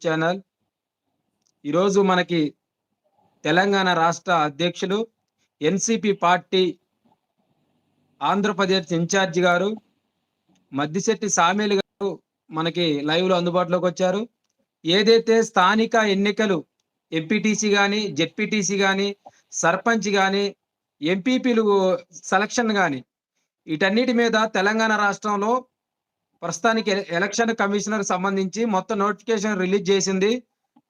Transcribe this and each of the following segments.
News channel. ఈరోజు మనకి తెలంగాణ రాష్ట్ర అధ్యక్షులు ఎన్సిపి పార్టీ ఆంధ్రప్రదేశ్ ఇన్ఛార్జి గారు మద్దిశెట్టి సామీలు గారు మనకి లైవ్లో అందుబాటులోకి వచ్చారు. ఏదైతే స్థానిక ఎన్నికలు ఎంపీటీసీ కానీ జెడ్పీటీసీ కానీ సర్పంచ్ కానీ ఎంపీపీలు సెలక్షన్ కానీ వీటన్నిటి మీద తెలంగాణ రాష్ట్రంలో ప్రస్తుతానికి ఎల- ఎలక్షన్ కమిషనర్ సంబంధించి మొత్తం నోటిఫికేషన్ రిలీజ్ చేసింది.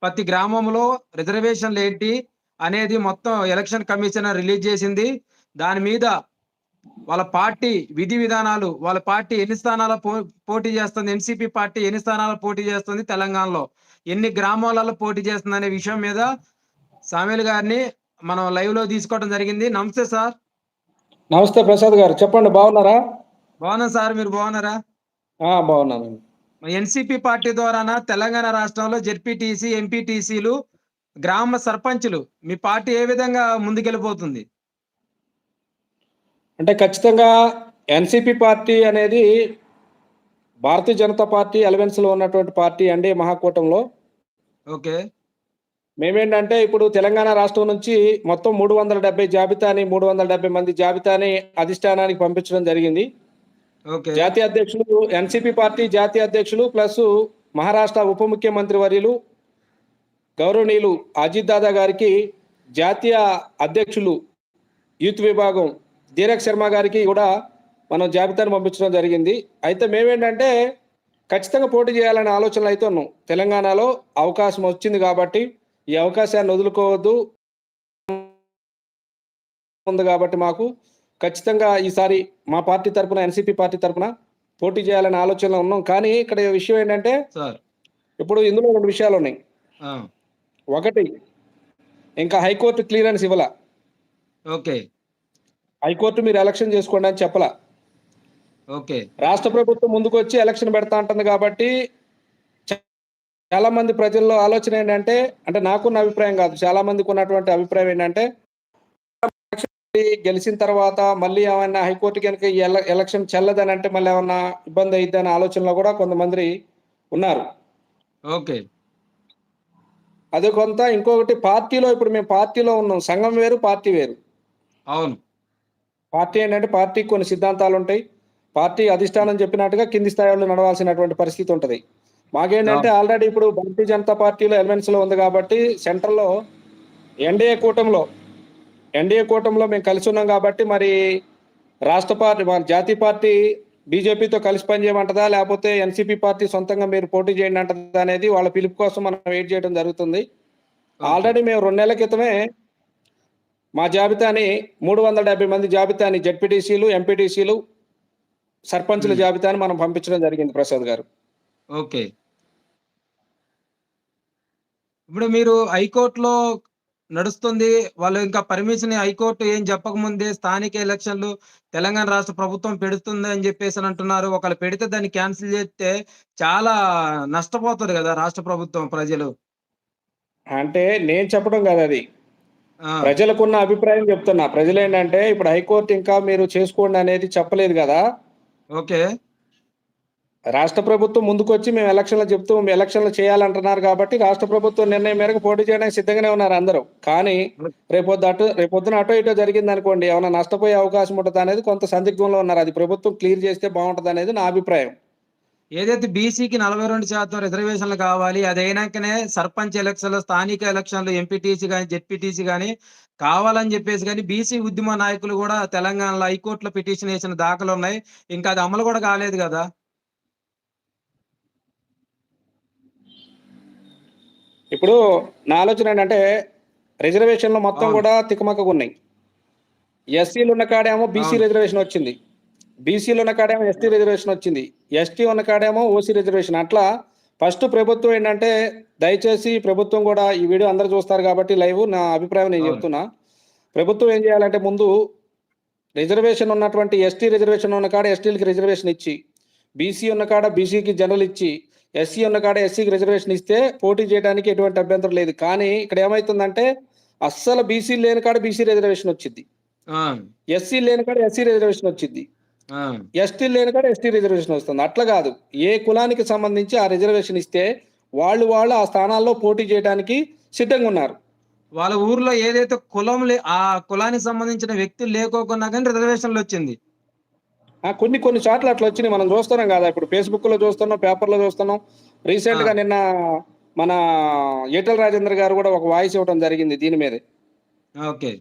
ప్రతి గ్రామంలో రిజర్వేషన్లు ఏంటి అనేది మొత్తం ఎలక్షన్ కమిషనర్ రిలీజ్ చేసింది. దాని మీద వాళ్ళ పార్టీ విధి విధానాలు వాళ్ళ పార్టీ ఎన్ని స్థానాల పోటీ చేస్తుంది ఎన్సిపి పార్టీ ఎన్ని స్థానాలు పోటీ చేస్తుంది తెలంగాణలో ఎన్ని గ్రామాలలో పోటీ చేస్తుంది అనే విషయం మీద సామీల్ గారిని మనం లైవ్లో తీసుకోవడం జరిగింది. నమస్తే సార్. నమస్తే ప్రసాద్ గారు. చెప్పండి బాగున్నారా? బాగున్నాం సార్. మీరు బాగున్నారా? బాగున్నాను. ఎన్సిపి పార్టీ ద్వారా తెలంగాణ రాష్ట్రంలో జెడ్పీటీసీ ఎంపీటీసీలు గ్రామ సర్పంచులు మీ పార్టీ ఏ విధంగా ముందుకెళ్ళిపోతుంది? అంటే ఖచ్చితంగా ఎన్సిపి పార్టీ అనేది భారతీయ జనతా పార్టీ అలవెన్స్లో ఉన్నటువంటి పార్టీ అండి మహాకూటంలో. ఓకే. మేమేంటంటే ఇప్పుడు తెలంగాణ రాష్ట్రం నుంచి మొత్తం మూడు వందల డెబ్బై జాబితాని మూడు వందల డెబ్బై మంది జాబితాని అధిష్టానానికి పంపించడం జరిగింది. జాతీయ అధ్యక్షులు ఎన్సిపి పార్టీ జాతీయ అధ్యక్షులు ప్లస్ మహారాష్ట్ర ఉప ముఖ్యమంత్రి వర్యులు గౌరవనీయులు అజిత్ దాదా గారికి జాతీయ అధ్యక్షులు యూత్ విభాగం ధీరక్ శర్మ గారికి కూడా మనం జాబితాను పంపించడం జరిగింది. అయితే మేమేంటంటే ఖచ్చితంగా పోటీ చేయాలనే ఆలోచనలు అయితే ఉన్నాం. తెలంగాణలో అవకాశం వచ్చింది కాబట్టి ఈ అవకాశాన్ని వదులుకోవద్దు. ఉంది కాబట్టి మాకు ఖచ్చితంగా ఈసారి మా పార్టీ తరపున ఎన్సిపి పార్టీ తరపున పోటీ చేయాలనే ఆలోచనలో ఉన్నాం. కానీ ఇక్కడ విషయం ఏంటంటే సార్. ఇప్పుడు ఇందులో రెండు విషయాలు ఉన్నాయి. ఒకటి ఇంకా హైకోర్టు క్లియరెన్స్ ఇవ్వాల. ఓకే. హైకోర్టు మీరు ఎలక్షన్ చేసుకోండి అని చెప్పలా. ఓకే. రాష్ట్ర ప్రభుత్వం ముందుకు వచ్చి ఎలక్షన్ పెడతా అంటుంది కాబట్టి చాలా మంది ప్రజల్లో ఆలోచన ఏంటంటే అంటే నాకున్న అభిప్రాయం కాదు చాలా మందికి ఉన్నటువంటి అభిప్రాయం ఏంటంటే గెలిచిన తర్వాత మళ్ళీ ఏమైనా హైకోర్టు కనుక ఎలక్షన్ చెల్లదని అంటే మళ్ళీ ఏమన్నా ఇబ్బంది అయ్యిద్ది అనే ఆలోచనలో కూడా కొంతమంది ఉన్నారు. ఓకే. అదే కొంత ఇంకొకటి పార్టీలో ఇప్పుడు మేము పార్టీలో ఉన్నాం. సంఘం వేరు పార్టీ వేరు. అవును. పార్టీ ఏంటంటే పార్టీకి కొన్ని సిద్ధాంతాలు ఉంటాయి. పార్టీ అధిష్టానం చెప్పినట్టుగా కింది స్థాయి వాళ్ళు నడవాల్సినటువంటి పరిస్థితి ఉంటది. మాకేంటంటే ఆల్రెడీ ఇప్పుడు భారతీయ జనతా పార్టీలో ఎలిమెంట్స్లో ఉంది కాబట్టి సెంట్రల్లో ఎన్డీఏ కూటమిలో ఎన్డీఏ కూటమిలో మేము కలిసి ఉన్నాం కాబట్టి మరి రాష్ట్ర పార్టీ మన జాతీయ పార్టీ బీజేపీతో కలిసి పనిచేయమంటదా? లేకపోతే ఎన్సీపీ పార్టీ సొంతంగా మీరు పోటీ చేయండి అంటదా అనేది వాళ్ళ పిలుపు కోసం మనం వెయిట్ చేయడం జరుగుతుంది. ఆల్రెడీ మేము రెండు నెలల క్రితమే మా జాబితాని మూడు వందల డెబ్బై మంది జాబితాని జెడ్పీటీసీలు ఎంపీటీసీలు సర్పంచుల జాబితాని మనం పంపించడం జరిగింది ప్రసాద్ గారు. ఓకే. ఇప్పుడు మీరు హైకోర్టులో నడుస్తుంది. వాళ్ళు ఇంకా పర్మిషన్ హైకోర్టు ఏం చెప్పకముందే స్థానిక ఎలక్షన్లు తెలంగాణ రాష్ట్ర ప్రభుత్వం పెడుతుంది అని చెప్పేసి అని అంటున్నారు. ఒకళ్ళు పెడితే దాన్ని క్యాన్సిల్ చేస్తే చాలా నష్టపోతుంది కదా రాష్ట్ర ప్రభుత్వం ప్రజలు. అంటే నేను చెప్పడం కాదు అది. ప్రజలకున్న అభిప్రాయం చెప్తున్నా. ప్రజలు ఏంటంటే ఇప్పుడు హైకోర్టు ఇంకా మీరు చేసుకోండి అనేది చెప్పలేదు కదా. ఓకే. రాష్ట్ర ప్రభుత్వం ముందుకొచ్చి మేము ఎలక్షన్లు చెప్తూ మేము ఎలక్షన్లు చేయాలంటున్నారు కాబట్టి రాష్ట్ర ప్రభుత్వం నిర్ణయం మేరకు పోటీ చేయడానికి సిద్ధంగానే ఉన్నారు అందరూ. కానీ రేపొద్దు అటు రేపొద్దున అటో ఇటో జరిగింది అనుకోండి ఏమైనా నష్టపోయే అవకాశం ఉంటుంది అనేది కొంత సందిగ్ధంలో ఉన్నారు. అది ప్రభుత్వం క్లియర్ చేస్తే బాగుంటుంది అనేది నా అభిప్రాయం. ఏదైతే బీసీకి నలభై రెండు శాతం రిజర్వేషన్లు కావాలి అది అయినాకనే సర్పంచ్ ఎలక్షన్లు స్థానిక ఎలక్షన్లు ఎంపీటీసీ కానీ జెడ్పీటీసీ కానీ కావాలని చెప్పేసి కానీ బీసీ ఉద్యమ నాయకులు కూడా తెలంగాణలో హైకోర్టులో పిటిషన్ వేసిన దాఖలు ఉన్నాయి. ఇంకా అది అమలు కూడా కాలేదు కదా. ఇప్పుడు నా ఆలోచన ఏంటంటే రిజర్వేషన్లు మొత్తం. కూడా తికమకగా ఉన్నాయి ఎస్సీలు ఉన్న కాడేమో బీసీ. రిజర్వేషన్ వచ్చింది బీసీలు ఉన్న కాడేమో ఎస్టీ రిజర్వేషన్ వచ్చింది ఎస్టీ ఉన్న కాడేమో ఓసీ రిజర్వేషన్ అట్లా ఫస్ట్ ప్రభుత్వం ఏంటంటే దయచేసి ప్రభుత్వం కూడా ఈ వీడియో అందరు చూస్తారు కాబట్టి లైవ్ నా అభిప్రాయం నేను. చెప్తున్నా ప్రభుత్వం ఏం చేయాలంటే ముందు రిజర్వేషన్ ఉన్నటువంటి ఎస్టీ రిజర్వేషన్ ఉన్న కాడ ఎస్టీలకి రిజర్వేషన్ ఇచ్చి బీసీ ఉన్న కాడ బీసీకి జనరల్ ఇచ్చి ఎస్సీ ఉన్న కాడ ఎస్సీకి రిజర్వేషన్ ఇస్తే పోటీ చేయడానికి ఎటువంటి అభ్యంతరం లేదు. కానీ ఇక్కడ ఏమైతుందంటే అస్సలు బీసీ లేని కాడ బీసీ రిజర్వేషన్ వచ్చింది ఎస్సీ లేని కాడ ఎస్సీ రిజర్వేషన్ వచ్చింది ఎస్టీ లేని కాడ ఎస్టీ రిజర్వేషన్ వస్తుంది. అట్లా కాదు. ఏ కులానికి సంబంధించి ఆ రిజర్వేషన్ ఇస్తే వాళ్ళు వాళ్ళు ఆ స్థానాల్లో పోటీ చేయడానికి సిద్ధంగా ఉన్నారు. వాళ్ళ ఊర్లో ఏదైతే కులం ఆ కులానికి సంబంధించిన వ్యక్తులు లేకోకున్నా కానీ రిజర్వేషన్లు వచ్చింది. కొన్ని కొన్ని చోట్ల అట్లా వచ్చినాయి. మనం చూస్తున్నాం కదా ఇప్పుడు ఫేస్బుక్లో చూస్తున్నాం పేపర్లో చూస్తున్నాం. రీసెంట్గా నిన్న మన ఈటల రాజేంద్ర గారు కూడా ఒక వాయిస్ ఇవ్వడం జరిగింది దీని మీద. ఓకే.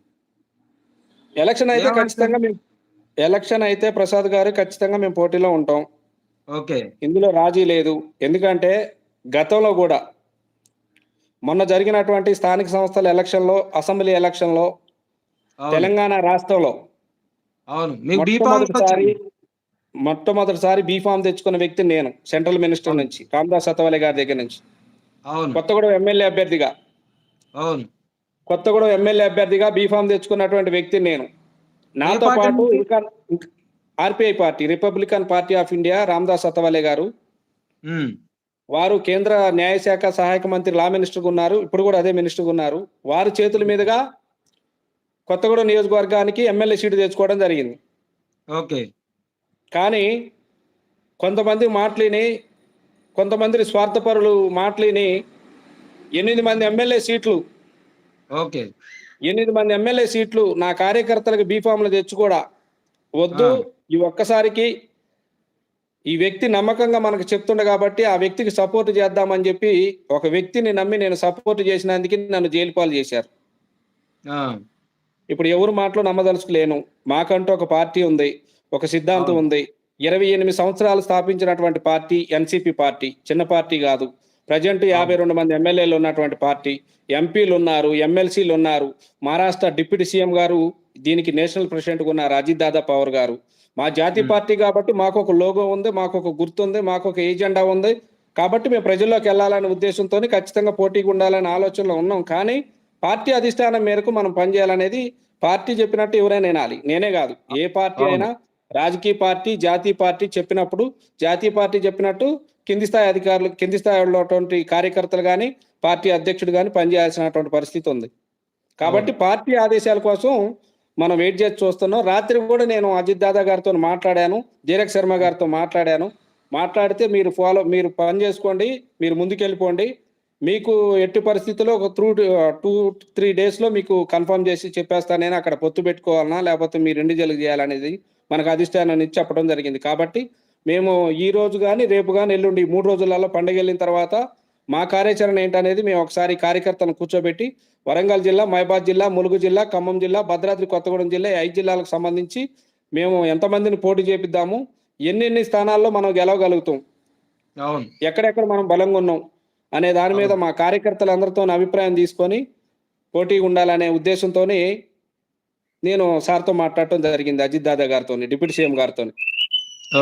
ఎలక్షన్ అయితే? ఖచ్చితంగా మేము ఎలక్షన్ అయితే ప్రసాద్ గారు ఖచ్చితంగా మేము పోటీలో ఉంటాం. ఓకే. ఇందులో రాజీ లేదు. ఎందుకంటే గతంలో కూడా మొన్న జరిగినటువంటి స్థానిక సంస్థల ఎలక్షన్లో అసెంబ్లీ ఎలక్షన్లో తెలంగాణ రాష్ట్రంలో అవును. మీకు బీఫామ్ మొట్టమొదటిసారి బీఫామ్ తెచ్చుకున్న వ్యక్తి నేను సెంట్రల్ మినిస్టర్. నుంచి రామదాస్ సతవల్లి గారి దగ్గర నుంచి. అవును. కొత్తగూడెం ఎమ్మెల్యే అభ్యర్థిగా. అవును. కొత్తగూడెం ఎమ్మెల్యే అభ్యర్థిగా బీఫామ్ తెచ్చుకున్నటువంటి వ్యక్తి నేను. నాతో పాటు? ఇంకా RPI party Republican party of India Ramdas Athawale గారు. వారు కేంద్ర న్యాయశాఖ సహాయక మంత్రి లా మినిస్టర్గా ఉన్నారు. ఇప్పుడు కూడా అదే మినిస్టర్గా ఉన్నారు. వారి చేతుల మీదుగా కొత్తగూడెం నియోజకవర్గానికి ఎమ్మెల్యే సీటు తెచ్చుకోవడం జరిగింది. ఓకే. కానీ కొంతమంది మాటలిని కొంతమంది స్వార్థపరులు మాటలిని ఎనిమిది మంది ఎమ్మెల్యే సీట్లు ఓకే. ఎనిమిది మంది ఎమ్మెల్యే సీట్లు నా కార్యకర్తలకు బీఫామ్లు తెచ్చి కూడా వద్దు. ఈ ఒక్కసారికి ఈ వ్యక్తి నమ్మకంగా మనకు చెప్తుండే కాబట్టి ఆ వ్యక్తికి సపోర్ట్ చేద్దామని చెప్పి ఒక వ్యక్తిని నమ్మి నేను సపోర్ట్ చేసినందుకు నన్ను జైలు పాలు చేశారు. ఇప్పుడు ఎవరు మాటలు నమ్మదలుచుకోలేను. మాకంటూ ఒక పార్టీ ఉంది ఒక సిద్ధాంతం. ఉంది. ఇరవై ఎనిమిది సంవత్సరాలు స్థాపించినటువంటి పార్టీ ఎన్సిపి పార్టీ చిన్న పార్టీ కాదు. ప్రజెంట్ యాభై రెండు మంది ఎమ్మెల్యేలు ఉన్నటువంటి పార్టీ ఎంపీలు ఉన్నారు ఎమ్మెల్సీలు ఉన్నారు. మహారాష్ట్ర డిప్యూటీ సీఎం గారు దీనికి నేషనల్ ప్రెసిడెంట్ ఉన్నారు అజిత్ దాదా పవర్ గారు. మా జాతీయ. పార్టీ కాబట్టి మాకు ఒక లోగో ఉంది మాకు ఒక గుర్తు ఉంది మాకు ఒక ఏజెండా ఉంది. కాబట్టి మేము ప్రజల్లోకి వెళ్ళాలనే ఉద్దేశంతో ఖచ్చితంగా పోటీగా ఉండాలనే ఆలోచనలో ఉన్నాం. కానీ పార్టీ అధిష్టానం మేరకు మనం పనిచేయాలనేది పార్టీ చెప్పినట్టు ఎవరైనా వినాలి. నేనే కాదు. ఏ పార్టీ. అయినా రాజకీయ పార్టీ జాతీయ పార్టీ చెప్పినప్పుడు జాతీయ పార్టీ చెప్పినట్టు కింది స్థాయి అధికారులు కింది స్థాయిలో ఉన్నటువంటి కార్యకర్తలు కానీ పార్టీ అధ్యక్షుడు కానీ పనిచేయాల్సినటువంటి పరిస్థితి ఉంది. కాబట్టి పార్టీ ఆదేశాల కోసం మనం వెయిట్ చేసి చూస్తున్నాం. రాత్రి కూడా నేను అజిత్ దాదా గారితో మాట్లాడాను దీరక్ శర్మ గారితో మాట్లాడాను. మాట్లాడితే మీరు ఫాలో మీరు పని చేసుకోండి మీరు ముందుకెళ్ళిపోండి. మీకు ఎట్టి పరిస్థితుల్లో ఒక త్రూ టూ త్రీ డేస్లో మీకు కన్ఫర్మ్ చేసి చెప్పేస్తాను నేను అక్కడ పొత్తు పెట్టుకోవాలన్నా లేకపోతే మీరు ఇండివిజువల్ చేయాలనేది మనకు అధిష్టానం ఇచ్చి చెప్పడం జరిగింది. కాబట్టి మేము ఈ రోజు కానీ రేపు కానీ ఎల్లుండి మూడు రోజులలో పండుగ వెళ్ళిన తర్వాత మా కార్యాచరణ ఏంటనేది మేము ఒకసారి కార్యకర్తలను కూర్చోబెట్టి వరంగల్ జిల్లా మహబాద్ జిల్లా ములుగు జిల్లా ఖమ్మం జిల్లా భద్రాద్రి కొత్తగూడెం జిల్లా ఈ ఐదు జిల్లాలకు సంబంధించి మేము ఎంతమందిని పోటీ చేపిద్దాము? ఎన్నెన్ని స్థానాల్లో మనం గెలవగలుగుతాం? ఎక్కడెక్కడ మనం బలంగా ఉన్నాం? అనే దాని మీద మా కార్యకర్తలందరితో అభిప్రాయం తీసుకొని పోటీగా ఉండాలనే ఉద్దేశంతో నేను సార్తో మాట్లాడటం జరిగింది అజిత్ దాదా గారితో డిప్యూటీ సీఎం గారితో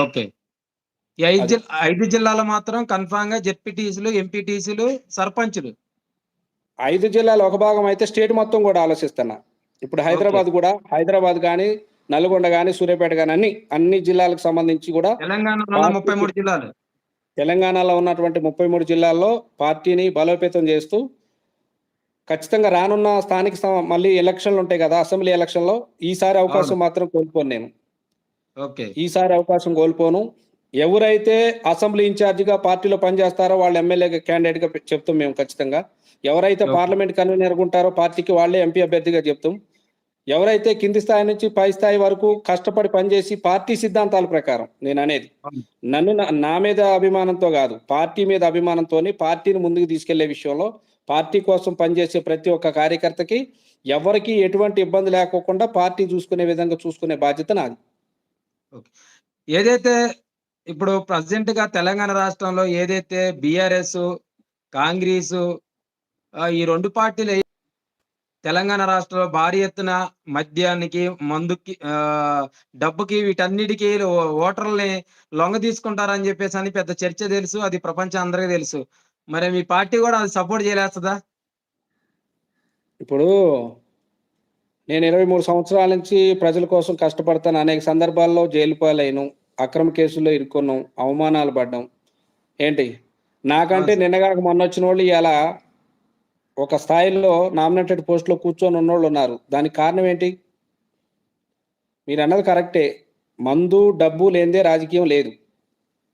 ఓకే. ఈ ఐదు అది. జిల్- ఐదు జిల్లాలో మాత్రం కన్ఫామ్గా జెడ్పీటీసీలు ఎంపీటీసీలు సర్పంచులు. ఐదు జిల్లాలు ఒక భాగం అయితే స్టేట్ మొత్తం కూడా ఆలోచిస్తున్నా. ఇప్పుడు హైదరాబాద్ కూడా హైదరాబాద్ కానీ నల్గొండ కానీ సూర్యాపేట కానీ అన్ని అన్ని జిల్లాలకు సంబంధించి కూడా తెలంగాణలో ముప్పై మూడు జిల్లాలు. తెలంగాణలో ఉన్నటువంటి ముప్పై మూడు జిల్లాల్లో పార్టీని బలోపేతం చేస్తూ ఖచ్చితంగా రానున్న స్థానిక మళ్ళీ ఎలక్షన్లు ఉంటాయి కదా అసెంబ్లీ ఎలక్షన్లో ఈసారి అవకాశం. మాత్రం కోల్పోను నేను. ఓకే. ఈసారి అవకాశం కోల్పోను. ఎవరైతే అసెంబ్లీ ఇన్ఛార్జిగా పార్టీలో పనిచేస్తారో వాళ్ళు ఎమ్మెల్యే క్యాండిడేట్గా చెప్తాం మేము ఖచ్చితంగా. ఎవరైతే. పార్లమెంట్ కన్వీనర్ ఉంటారో పార్టీకి వాళ్ళే ఎంపీ అభ్యర్థిగా చెప్తాం. ఎవరైతే కింది స్థాయి నుంచి పై స్థాయి వరకు కష్టపడి పనిచేసి పార్టీ సిద్ధాంతాల ప్రకారం నేను అనేది. నన్ను నా- నా మీద అభిమానంతో కాదు పార్టీ మీద అభిమానంతో పార్టీని ముందుకు తీసుకెళ్ళే విషయంలో పార్టీ కోసం పనిచేసే ప్రతి ఒక్క కార్యకర్తకి ఎవరికి ఎటువంటి ఇబ్బంది లేకోకుండా పార్టీ చూసుకునే విధంగా చూసుకునే బాధ్యత నాది ఏదైతే ఇప్పుడు ప్రజెంట్గా తెలంగాణ రాష్ట్రంలో ఏదైతే బిఆర్ఎస్ కాంగ్రెస్ ఈ రెండు పార్టీలు తెలంగాణ రాష్ట్రంలో భారీ ఎత్తున మద్యానికి మందుకి డబ్బుకి వీటన్నిటికీ ఓటర్లని లొంగ తీసుకుంటారని చెప్పేసి అని పెద్ద చర్చ తెలుసు అది ప్రపంచం అందరికీ తెలుసు. మరి మీ పార్టీ కూడా అది సపోర్ట్ చేయలేస్తుందా? ఇప్పుడు నేను ఇరవై మూడు సంవత్సరాల నుంచి ప్రజల కోసం కష్టపడతాను. అనేక సందర్భాల్లో జైలు పాలైను అక్రమ కేసుల్లో ఇరుక్కున్నాం అవమానాలు పడ్డాం. ఏంటి? నాకంటే. నిన్నగాక మొన్న వచ్చిన వాళ్ళు ఇలా ఒక స్థాయిలో నామినేటెడ్ పోస్టులో కూర్చొని ఉన్నోళ్ళు ఉన్నారు. దానికి కారణం ఏంటి? మీరు అన్నది కరెక్టే. మందు డబ్బు లేనిదే రాజకీయం లేదు.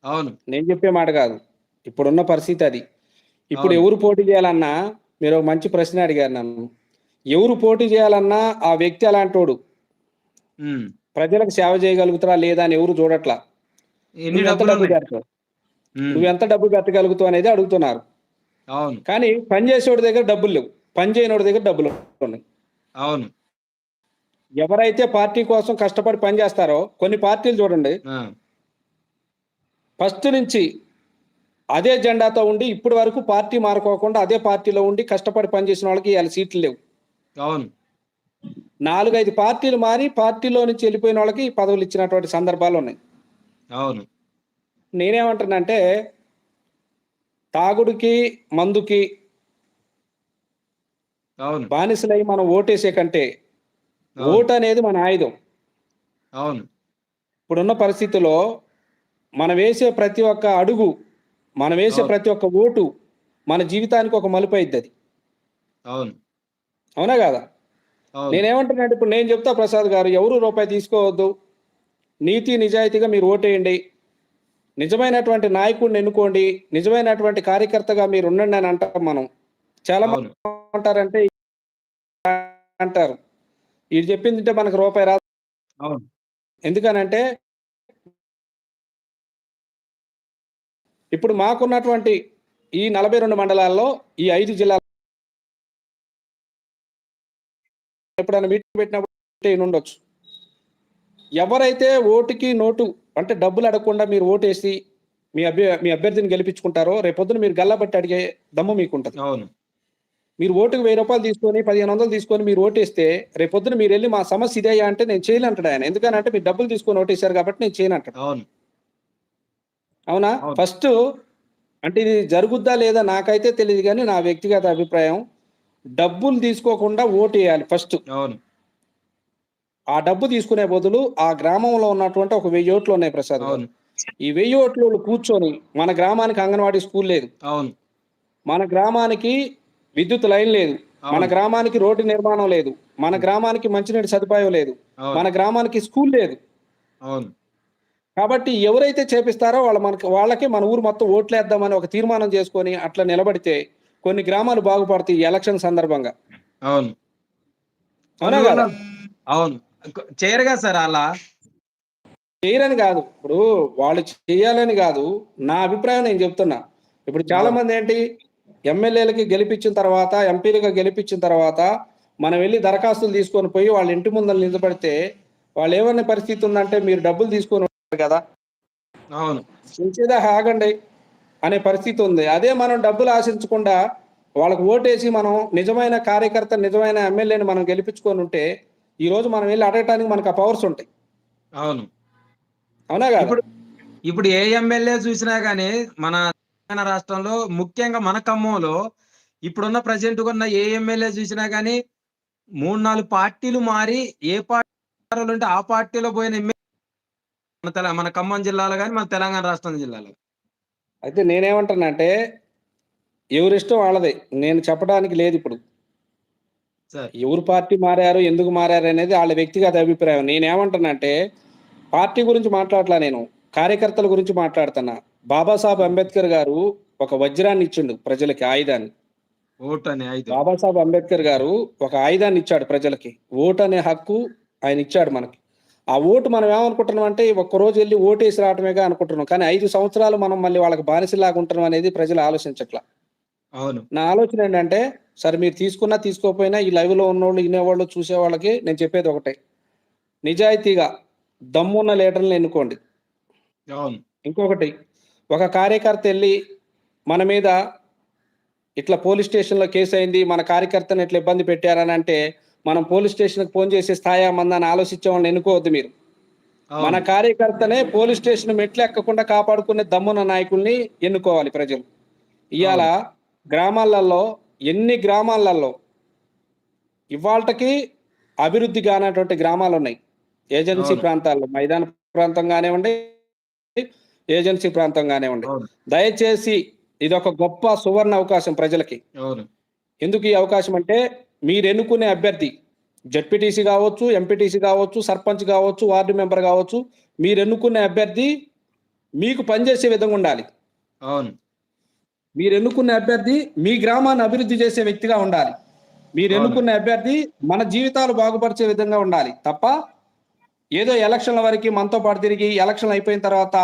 అవును. నేను చెప్పే మాట కాదు. ఇప్పుడున్న పరిస్థితి అది. ఇప్పుడు. ఎవరు పోటీ చేయాలన్నా మీరు ఒక మంచి ప్రశ్న అడిగారు నన్ను. ఎవరు పోటీ చేయాలన్నా ఆ వ్యక్తి అలాంటోడు. ఉమ్. ప్రజలకు సేవ చేయగలుగుతారా లేదా అని ఎవరు చూడట్లా? నువ్వు ఎంత డబ్బు కట్టగలుగుతావు అనేది అడుగుతున్నారు. అవును. కానీ పని చేసేవాడి దగ్గర డబ్బులు లేవు. పని చేయనోడి దగ్గర డబ్బులు ఉన్నాయి. అవును. ఎవరైతే పార్టీ కోసం కష్టపడి పని చేస్తారో కొన్ని పార్టీలు చూడండి. ఫస్ట్ నుంచి అదే జెండాతో ఉండి ఇప్పటి వరకు పార్టీ మారుకోకుండా అదే పార్టీలో ఉండి కష్టపడి పనిచేసిన వాళ్ళకి ఇవాళ సీట్లు లేవు. అవును. నాలుగైదు పార్టీలు మారి పార్టీలో నుంచి వెళ్ళిపోయిన వాళ్ళకి పదవులు ఇచ్చినటువంటి సందర్భాలు ఉన్నాయి. అవును. నేనేమంటానంటే తాగుడికి మందుకి అవును. బానిసలై మనం ఓటేసే కంటే. ఓటు అనేది మన ఆయుధం. అవును. ఇప్పుడున్న పరిస్థితిలో మనం వేసే ప్రతి ఒక్క అడుగు మనం వేసే. ప్రతి ఒక్క ఓటు మన జీవితానికి ఒక మలుపు అయిద్ది అది అవును. అవునా కాదా? నేనేమంటున్నాను ఇప్పుడు నేను చెప్తా ప్రసాద్ గారు ఎవరు రూపాయి తీసుకోవద్దు. నీతి నిజాయితీగా మీరు ఓటేయండి. నిజమైనటువంటి నాయకుడిని ఎన్నుకోండి. నిజమైనటువంటి కార్యకర్తగా మీరు ఉండండి అని అంటాం మనం. చాలా మంది అంటారంటే అంటారు. ఇది చెప్పింది ఉంటే మనకు రూపాయి రాదు. అవును. ఎందుకనంటే ఇప్పుడు మాకున్నటువంటి ఈ నలభై రెండు మండలాల్లో ఈ ఐదు జిల్లాలు ఎప్పుడైనా మీటింగ్ పెట్టినప్పుడు ఉండొచ్చు. ఎవరైతే ఓటుకి నోటు అంటే డబ్బులు అడగకుండా మీరు ఓటేసి మీ అభ్య మీ అభ్యర్థిని గెలిపించుకుంటారో రేపొద్దున మీరు గల్లబట్టి అడిగే దమ్ము మీకు ఉంటుంది అవును. మీరు ఓటుకు వెయ్యి రూపాయలు తీసుకొని పదిహేను వందలు తీసుకొని మీరు ఓటేస్తే రేపొద్దున మీరు వెళ్ళి మా సమస్య ఇదే అంటే నేను చేయను అంటాడు ఆయన. ఎందుకనంటే మీరు డబ్బులు తీసుకొని ఓటేశారు కాబట్టి నేను చేయను అంటాడు. అవును. అవునా? అవును. ఫస్ట్ అంటే ఇది జరుగుద్దా లేదా నాకైతే తెలియదు కానీ నా వ్యక్తిగత అభిప్రాయం డబ్బులు తీసుకోకుండా ఓటు వేయాలి ఫస్ట్. అవును. ఆ డబ్బు తీసుకునే బదులు ఆ గ్రామంలో ఉన్నటువంటి ఒక వెయ్యి ఓట్లు ఉన్నాయి ప్రసాద్ ఈ వెయ్యి ఓట్లు కూర్చొని మన గ్రామానికి అంగన్వాడీ స్కూల్ లేదు. అవును. మన గ్రామానికి విద్యుత్ లైన్ లేదు. మన. గ్రామానికి రోడ్డు నిర్మాణం లేదు. మన గ్రామానికి మంచినీటి సదుపాయం లేదు. మన గ్రామానికి స్కూల్ లేదు. అవును. కాబట్టి ఎవరైతే చేపిస్తారో వాళ్ళ మనకి వాళ్ళకి మన ఊరు మొత్తం ఓట్లేద్దామని ఒక తీర్మానం చేసుకొని అట్లా నిలబడితే కొన్ని గ్రామాలు బాగుపడతాయి ఎలక్షన్ సందర్భంగా. అవును. అవునా కదా? అవును. చేయరుగా సార్ అలా? చేయరని కాదు. ఇప్పుడు వాళ్ళు చేయాలని కాదు. నా అభిప్రాయం నేను చెప్తున్నా. ఇప్పుడు చాలా. మంది ఏంటి? ఎమ్మెల్యేలకి గెలిపించిన తర్వాత ఎంపీలుగా గెలిపించిన తర్వాత మనం వెళ్ళి దరఖాస్తులు తీసుకొని పోయి వాళ్ళ ఇంటి ముందర నిలబడితే వాళ్ళు ఏమనే పరిస్థితి ఉందంటే మీరు డబ్బులు తీసుకొని ఉంటారు కదా. అవును. ఉంచేదా ఆగండి అనే పరిస్థితి ఉంది. అదే మనం డబ్బులు ఆశించకుండా వాళ్ళకు ఓటేసి మనం నిజమైన కార్యకర్త నిజమైన ఎమ్మెల్యేని మనం గెలిపించుకొని ఉంటే ఈ రోజు మనం వెళ్ళి అడగటానికి మనకు ఆ పవర్స్ ఉంటాయి. అవును. అవునా కదా? ఇప్పుడు ఇప్పుడు ఏ ఎమ్మెల్యే చూసినా గానీ మన తెలంగాణ రాష్ట్రంలో ముఖ్యంగా మన ఖమ్మంలో ఇప్పుడున్న ప్రజెంట్ ఉన్న ఏ ఎమ్మెల్యే చూసినా గానీ మూడు నాలుగు పార్టీలు మారి ఏ పార్టీ ఉంటే ఆ పార్టీలో పోయిన ఎమ్మెల్యే మన ఖమ్మం జిల్లాలో కానీ మన తెలంగాణ రాష్ట్రం జిల్లాలో అయితే నేనేమంటానంటే ఎవరిష్టం వాళ్ళదే. నేను చెప్పడానికి లేదు ఇప్పుడు. ఎవరు పార్టీ మారారు ఎందుకు మారారు అనేది వాళ్ళ వ్యక్తిగత అభిప్రాయం. నేనేమంటానంటే పార్టీ గురించి మాట్లాడలా నేను కార్యకర్తల గురించి మాట్లాడుతున్నా. బాబాసాహెబ్ అంబేద్కర్ గారు ఒక వజ్రాన్ని ఇచ్చిండు ప్రజలకి ఆయుధాన్ని. ఓటు అని బాబాసాహెబ్ అంబేద్కర్ గారు ఒక ఆయుధాన్ని ఇచ్చాడు ప్రజలకి. ఓటు అనే హక్కు ఆయన ఇచ్చాడు మనకి. ఆ ఓటు మనం ఏమనుకుంటున్నాం అంటే ఒక్క రోజు వెళ్ళి ఓటేసి రావటమేగా అనుకుంటున్నాం. కానీ ఐదు సంవత్సరాలు మనం మళ్ళీ వాళ్ళకి బానిసలాగా ఉంటున్నాం అనేది ప్రజలు ఆలోచించట్లా. అవును. నా ఆలోచన ఏంటంటే సరే మీరు తీసుకున్నా తీసుకోకపోయినా ఈ లైవ్లో ఉన్నోళ్ళు వినేవాళ్ళు చూసేవాళ్ళకి నేను చెప్పేది ఒకటే. నిజాయితీగా దమ్మున్న లీడర్లను ఎన్నుకోండి. అవును. ఇంకొకటి ఒక కార్యకర్త వెళ్ళి మన మీద ఇట్లా పోలీస్ స్టేషన్లో కేసు అయింది మన కార్యకర్తను ఇట్లా ఇబ్బంది పెట్టారని అంటే మనం పోలీస్ స్టేషన్కి ఫోన్ చేసే స్థాయి మందని ఆలోచించే వాళ్ళని ఎన్నుకోవద్దు మీరు. మన కార్యకర్తనే పోలీస్ స్టేషన్ మెట్లు ఎక్కకుండా కాపాడుకునే దమ్మున్న నాయకుల్ని ఎన్నుకోవాలి ప్రజలు. ఇవాళ గ్రామాలలో ఎన్ని గ్రామాలలో ఇవాళకి అభివృద్ధి కానటువంటి గ్రామాలు ఉన్నాయి. ఏజెన్సీ. ప్రాంతాల్లో మైదాన ప్రాంతం కానివ్వండి ఏజెన్సీ ప్రాంతం కానివ్వండి. దయచేసి ఇది ఒక గొప్ప సువర్ణ అవకాశం ప్రజలకి. ఎందుకు ఈ అవకాశం అంటే మీరు ఎన్నుకునే అభ్యర్థి జడ్పీటీసీ కావచ్చు ఎంపీటీసీ కావచ్చు సర్పంచ్ కావచ్చు వార్డు మెంబర్ కావచ్చు మీరు ఎన్నుకునే అభ్యర్థి మీకు పనిచేసే విధంగా ఉండాలి. అవును. మీరు ఎన్నుకున్న అభ్యర్థి మీ గ్రామాన్ని అభివృద్ధి చేసే వ్యక్తిగా ఉండాలి. మీరు. ఎన్నుకున్న అభ్యర్థి మన జీవితాలు బాగుపరిచే విధంగా ఉండాలి. తప్ప ఏదో ఎలక్షన్ల వరకు మనతో పాటు తిరిగి ఎలక్షన్లు అయిపోయిన తర్వాత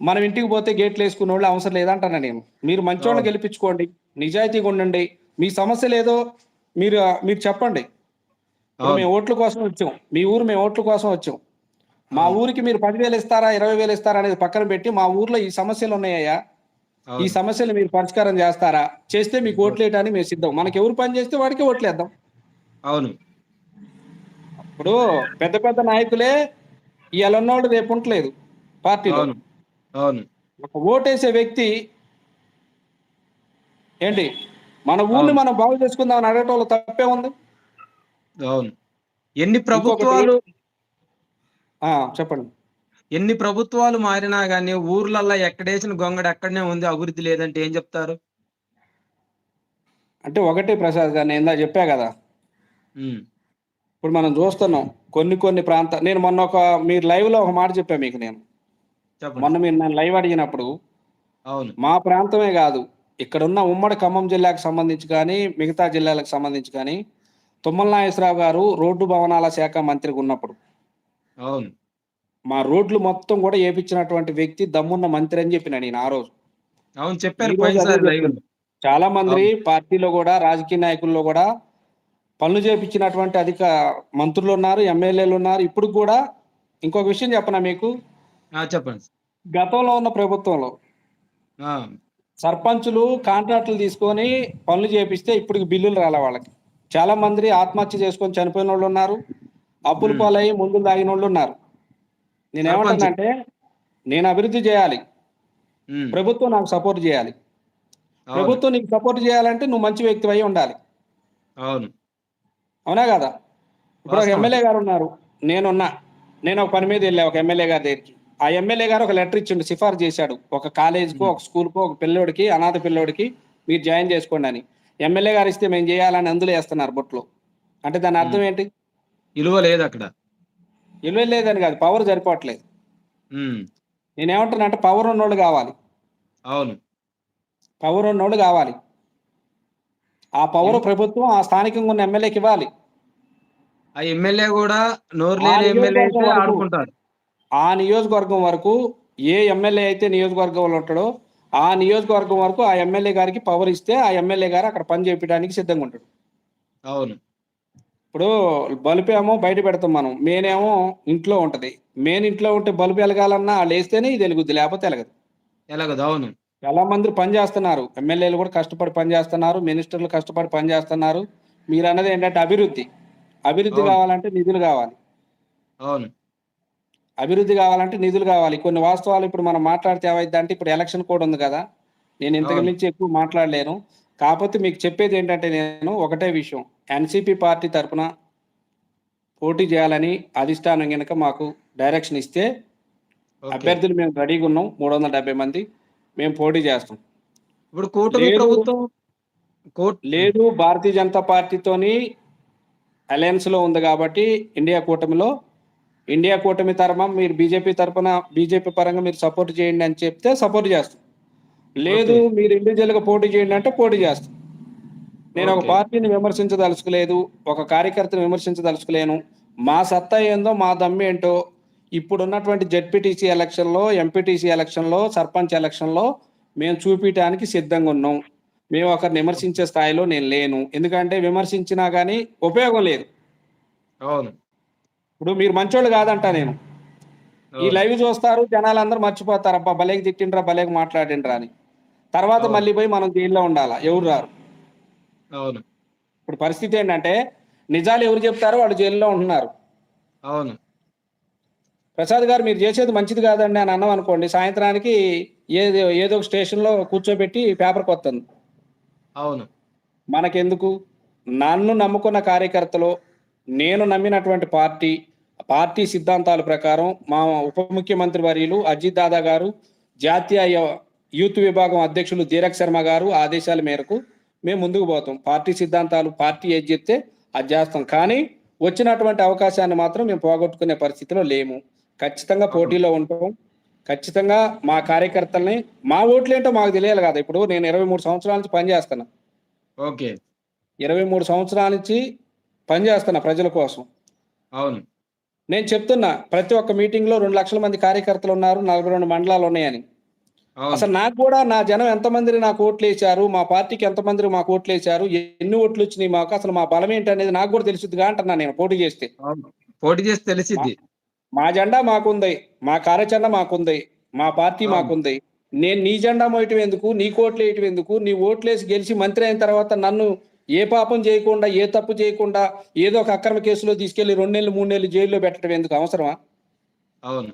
మనం ఇంటికి పోతే గేట్లు వేసుకునే వాళ్ళు అవసరం లేదంటాను నేను? మీరు మంచోళ్ళని అవును. గెలిపించుకోండి. నిజాయితీగా ఉండండి. మీ సమస్యలు ఏదో మీరు మీరు చెప్పండి. మేము ఓట్ల కోసం వచ్చాం. మీ ఊరు మేము ఓట్ల కోసం వచ్చాం. మా. ఊరికి మీరు పదివేలు ఇస్తారా ఇరవై వేలు ఇస్తారా అనేది పక్కన పెట్టి మా ఊర్లో ఈ సమస్యలు ఉన్నాయా ఈ. సమస్యలు మీరు పరిష్కారం చేస్తారా? చేస్తే మీకు ఓట్లు వేయడానికి మేము సిద్ధం. మనకి ఎవరు పని చేస్తే వాడికి ఓట్లు వేద్దాం అవును. ఇప్పుడు పెద్ద పెద్ద నాయకులే ఈ ఉన్నోళ్ళు రేపు ఉండలేదు పార్టీలో. అవును. అవును. ఒక ఓటేసే వ్యక్తి ఏంటి? మన అవును. మనం బాగు చేసుకుందామని అడగటంలో తప్పే ఉంది. అవును. ఎన్ని ప్రభుత్వాలు ఆ చెప్పండి. ఎన్ని ప్రభుత్వాలు మారినా గానీ ఊర్లల్లో ఎక్కడేసిన గొంగడ ఎక్కడనే ఉంది అభివృద్ధి లేదంటే ఏం చెప్తారు? అంటే ఒకటే ప్రసాద్ గారు నేను ఇందా చెప్పా కదా. ఇప్పుడు మనం చూస్తున్నాం కొన్ని కొన్ని ప్రాంత నేను మొన్న ఒక మీరు లైవ్లో ఒక మాట చెప్పా మీకు నేను. మొన్న మీరు నన్ను లైవ్ అడిగినప్పుడు అవును. మా ప్రాంతమే కాదు ఇక్కడ ఉన్న ఉమ్మడి ఖమ్మం జిల్లాకు సంబంధించి కానీ మిగతా జిల్లాలకు సంబంధించి కానీ తుమ్మల నాగేశ్వరరావు గారు రోడ్డు భవనాల శాఖ మంత్రిగా ఉన్నప్పుడు. అవును. మా రోడ్లు మొత్తం కూడా ఏపించినటువంటి వ్యక్తి దమ్మున్న మంత్రి అని చెప్పిన నేను ఆ రోజు. అవును చెప్పారు. చాలా మంది పార్టీలో కూడా రాజకీయ నాయకుల్లో కూడా పనులు చేపించినటువంటి అధిక మంత్రులు ఉన్నారు ఎమ్మెల్యేలు ఉన్నారు. ఇప్పుడు కూడా ఇంకొక విషయం చెప్పనా మీకు? చెప్పండి. గతంలో ఉన్న ప్రభుత్వంలో సర్పంచులు కాంట్రాక్టులు తీసుకొని పనులు చేపిస్తే ఇప్పుడు బిల్లులు రాలే వాళ్ళకి. చాలా మంది ఆత్మహత్య చేసుకొని చనిపోయిన వాళ్ళు ఉన్నారు. అప్పులు. పాలయ్యి ముందులు తాగిన వాళ్ళు ఉన్నారు. నేను ఏమంటానంటే నేను అభివృద్ధి చేయాలి. ప్రభుత్వం నాకు సపోర్ట్ చేయాలి. ప్రభుత్వం నీకు సపోర్ట్ చేయాలంటే నువ్వు మంచి వ్యక్తి అయి ఉండాలి. అవును. అవునా కదా? ఇప్పుడు ఒక. ఎమ్మెల్యే గారు ఉన్నారు. నేనున్నా. నేను ఒక పని మీద వెళ్ళా ఒక ఎమ్మెల్యే గారి దగ్గరికి. ఆ ఎమ్మెల్యే గారు ఒక లెటర్ ఇచ్చిండు సిఫార్సు చేశాడు. ఒక కాలేజ్కో ఒక స్కూల్కో ఒక పిల్లోడికి అనాథ పిల్లోడికి మీరు జాయిన్ చేసుకోండి అని. ఎమ్మెల్యే గారు ఇస్తే మేము చేయాలని అందులో వేస్తున్నారు బొట్లో అంటే దాని అర్థం ఏంటి? విలువ లేదు అక్కడ. ఇల్లు లేదని కాదు పవర్ సరిపోవట్లేదు. నేనేమంటున్నా అంటే పవర్ ఉన్నోళ్ళు కావాలి. అవును. పవర్ ఉన్నోళ్ళు కావాలి. ఆ పవర్ ప్రభుత్వం ఆ స్థానికంగా ఉన్న ఎమ్మెల్యేకి ఇవ్వాలి. ఆ ఎమ్మెల్యే కూడా నోరు లేని ఎమ్మెల్యే. ఆడుకుంటారు ఆ నియోజకవర్గం వరకు ఏ ఎమ్మెల్యే అయితే నియోజకవర్గంలో ఉంటాడో ఆ నియోజకవర్గం వరకు ఆ ఎమ్మెల్యే గారికి పవర్ ఇస్తే ఆ ఎమ్మెల్యే గారు అక్కడ పని చేపించడానికి సిద్ధంగా ఉంటాడు. అవును. ఇప్పుడు బల్బు ఏమో బయట పెడతాం మనం. మేనేమో ఇంట్లో ఉంటది. మెయిన్ ఇంట్లో ఉంటే బల్బు వెలగాలన్నా వాళ్ళు వేస్తేనే ఇది వెలుగుద్ది లేకపోతే వెలగదు. ఎలాగదు అవును. చాలా మంది పని చేస్తున్నారు. ఎమ్మెల్యేలు కూడా కష్టపడి పని చేస్తున్నారు మినిస్టర్లు కష్టపడి పని చేస్తున్నారు. మీరు అన్నది ఏంటంటే అభివృద్ధి. అభివృద్ధి. కావాలంటే నిధులు కావాలి. అవును. అభివృద్ధి కావాలంటే నిధులు కావాలి. కొన్ని వాస్తవాలు ఇప్పుడు మనం మాట్లాడితే ఏమైంది అంటే ఇప్పుడు ఎలక్షన్ కోడ్ ఉంది కదా. నేను ఇంతకు. మించి ఎక్కువ మాట్లాడలేను. కాకపోతే మీకు చెప్పేది ఏంటంటే నేను ఒకటే విషయం. ఎన్సిపి పార్టీ తరపున పోటీ చేయాలని అధిష్టానం కనుక మాకు డైరెక్షన్ ఇస్తే. అభ్యర్థులు మేము రెడీగా ఉన్నాం మూడు వందల డెబ్బై మంది మేము పోటీ చేస్తాం ఇప్పుడు కూటమి లేదు. ప్రభుత్వం కోట్ లేదు భారతీయ జనతా పార్టీతోని అలయన్స్లో ఉంది కాబట్టి ఇండియా కూటమిలో ఇండియా కూటమి తరఫున మీరు బీజేపీ తరఫున బీజేపీ పరంగా మీరు సపోర్ట్ చేయండి అని చెప్తే సపోర్ట్ చేస్తాం లేదు. మీరు ఇండివిజువల్గా పోటీ చేయండి అంటే పోటీ చేస్తాం నేను ఒక. పార్టీని విమర్శించదలుచుకోలేదు ఒక కార్యకర్తను విమర్శించదలుచుకోలేను. మా సత్తా ఏందో మా దమ్ము ఏంటో ఇప్పుడు ఉన్నటువంటి జెడ్పీటీసీ ఎలక్షన్లో ఎంపీటీసీ ఎలక్షన్లో సర్పంచ్ ఎలక్షన్లో మేము చూపించడానికి సిద్ధంగా ఉన్నాం. మేము ఒకరిని విమర్శించే స్థాయిలో నేను లేను. ఎందుకంటే విమర్శించినా కానీ ఉపయోగం లేదు. అవును. ఇప్పుడు మీరు మంచోళ్ళు కాదంట నేను. ఈ. లైవ్ చూస్తారు జనాలు అందరూ మర్చిపోతారు. అబ్బా భలేకి తిట్టిండ్రా భలేకి మాట్లాడిండ్రా అని. తర్వాత. మళ్ళీ పోయి మనం జైల్లో ఉండాలా? ఎవరు రారు? అవును. ఇప్పుడు పరిస్థితి ఏంటంటే నిజాలు ఎవరు చెప్తారో వాళ్ళు జైల్లో ఉంటున్నారు. అవును. ప్రసాద్ గారు మీరు చేసేది మంచిది కాదండి అని అన్నాం అనుకోండి సాయంత్రానికి ఏదో ఏదో ఒక స్టేషన్లో కూర్చోబెట్టి పేపర్కి వస్తుంది అవును. మనకెందుకు? నన్ను నమ్ముకున్న కార్యకర్తలు నేను నమ్మినటువంటి పార్టీ పార్టీ సిద్ధాంతాల ప్రకారం మా ఉప ముఖ్యమంత్రి వర్యులు అజిత్ దాదా గారు జాతీయ యూత్ విభాగం అధ్యక్షులు ధీరక్ శర్మ గారు ఆదేశాల మేరకు మేము ముందుకు పోతాం. పార్టీ సిద్ధాంతాలు పార్టీ ఏది చెప్తే అది చేస్తాం. కానీ వచ్చినటువంటి అవకాశాన్ని మాత్రం మేము పోగొట్టుకునే పరిస్థితిలో లేము. ఖచ్చితంగా పోటీలో ఉంటాం. ఖచ్చితంగా మా కార్యకర్తల్ని మా ఓట్లు ఏంటో మాకు తెలియాలి కదా. ఇప్పుడు నేను ఇరవై మూడు సంవత్సరాల నుంచి పనిచేస్తున్నా ఓకే. ఇరవై మూడు సంవత్సరాల నుంచి పనిచేస్తున్నా ప్రజల కోసం. అవును. నేను చెప్తున్నా ప్రతి ఒక్క మీటింగ్లో రెండు లక్షల మంది కార్యకర్తలు ఉన్నారు. నలభై రెండు మండలాలు ఉన్నాయని. అసలు నాకు కూడా నా జనం ఎంతమందిని నాకు ఓట్లు వేశారు మా పార్టీకి ఎంతమంది మాకు ఓట్లు వేశారు ఎన్ని ఓట్లు వచ్చినాయి మాకు అసలు మా బలం ఏంటి అనేది నాకు కూడా తెలుసుద్దిగా అంటున్నా నేను పోటీ చేస్తే. పోటీ చేసి తెలిసిద్ది. మా జెండా మాకుంది మా కార్యాచరణ మాకుంది మా పార్టీ. మాకుంది. నేను నీ జెండా మోయటం ఎందుకు నీ కోట్లు వేయటం ఎందుకు నీ ఓట్లేసి గెలిచి మంత్రి అయిన తర్వాత నన్ను ఏ పాపం చేయకుండా ఏ తప్పు చేయకుండా ఏదో ఒక అక్రమ కేసులో తీసుకెళ్ళి రెండు నెలలు మూడు నెలలు జైల్లో పెట్టడం ఎందుకు అవసరమా? అవును.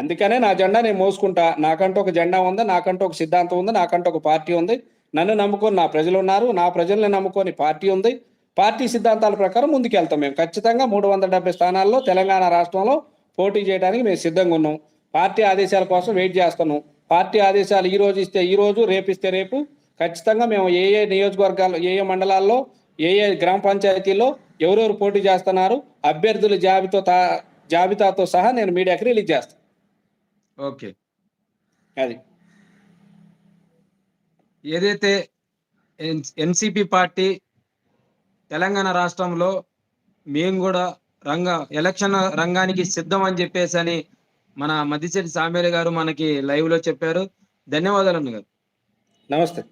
అందుకనే నా జెండా నేను మోసుకుంటా. నాకంటూ ఒక జెండా ఉంది నాకంటూ ఒక సిద్ధాంతం ఉంది నాకంటూ ఒక పార్టీ ఉంది. నన్ను నమ్ముకొని నా ప్రజలు ఉన్నారు నా ప్రజల్ని నమ్ముకొని పార్టీ ఉంది. పార్టీ సిద్ధాంతాల ప్రకారం ముందుకెళ్తాం మేము. ఖచ్చితంగా మూడు వందల డెబ్బై స్థానాల్లో తెలంగాణ రాష్ట్రంలో పోటీ చేయడానికి మేము సిద్ధంగా ఉన్నాం. పార్టీ ఆదేశాల కోసం వెయిట్ చేస్తున్నాం. పార్టీ ఆదేశాలు ఈ రోజు ఇస్తే ఈ రోజు రేపు ఇస్తే రేపు. ఖచ్చితంగా మేము ఏ ఏ నియోజకవర్గాల్లో ఏ ఏ మండలాల్లో ఏ ఏ గ్రామ పంచాయతీల్లో ఎవరెవరు పోటీ చేస్తున్నారు అభ్యర్థుల జాబితా జాబితాతో సహా నేను మీడియాకి రిలీజ్ చేస్తాను. ఓకే. అది. ఏదైతే ఎన్సిపి పార్టీ తెలంగాణ రాష్ట్రంలో మేము కూడా రంగ ఎలక్షన్ రంగానికి సిద్ధం అని చెప్పేసి అని మన మద్దిశెట్టి సామేలు గారు మనకి లైవ్లో చెప్పారు. ధన్యవాదాలు అన్న గారు నమస్తే.